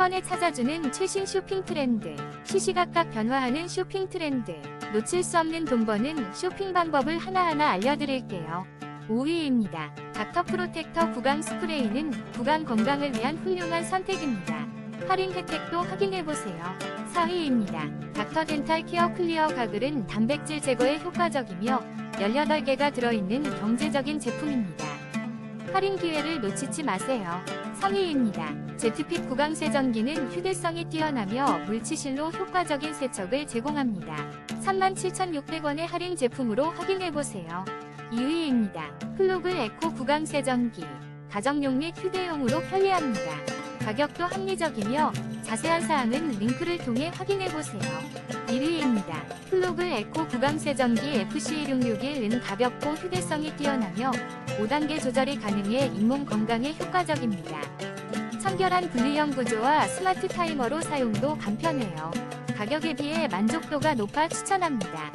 번에 찾아주는 최신 쇼핑 트렌드. 시시각각 변화하는 쇼핑 트렌드. 놓칠 수 없는 돈 버는 쇼핑 방법을 하나하나 알려드릴게요. 5위입니다. 닥터 프로텍터 구강 스프레이는 구강 건강을 위한 훌륭한 선택입니다. 할인 혜택도 확인해보세요. 4위입니다. 닥터 덴탈 케어 클리어 가글은 단백질 제거에 효과적이며 18개가 들어있는 경제적인 제품입니다. 할인 기회를 놓치지 마세요. 3위입니다. 제트핏 구강 세정기는 휴대성이 뛰어나며 물치실로 효과적인 세척을 제공합니다. 37,600원의 할인 제품으로 확인해보세요. 2위입니다. 플로글 에코 구강 세정기. 가정용 및 휴대용으로 편리합니다. 가격도 합리적이며 자세한 사항은 링크를 통해 확인해보세요. 1위입니다. 플로글 에코 구강 세정기 FC1661은 가볍고 휴대성이 뛰어나며 5단계 조절이 가능해 잇몸 건강에 효과적입니다. 청결한 분리형 구조와 스마트 타이머로 사용도 간편해요. 가격에 비해 만족도가 높아 추천합니다.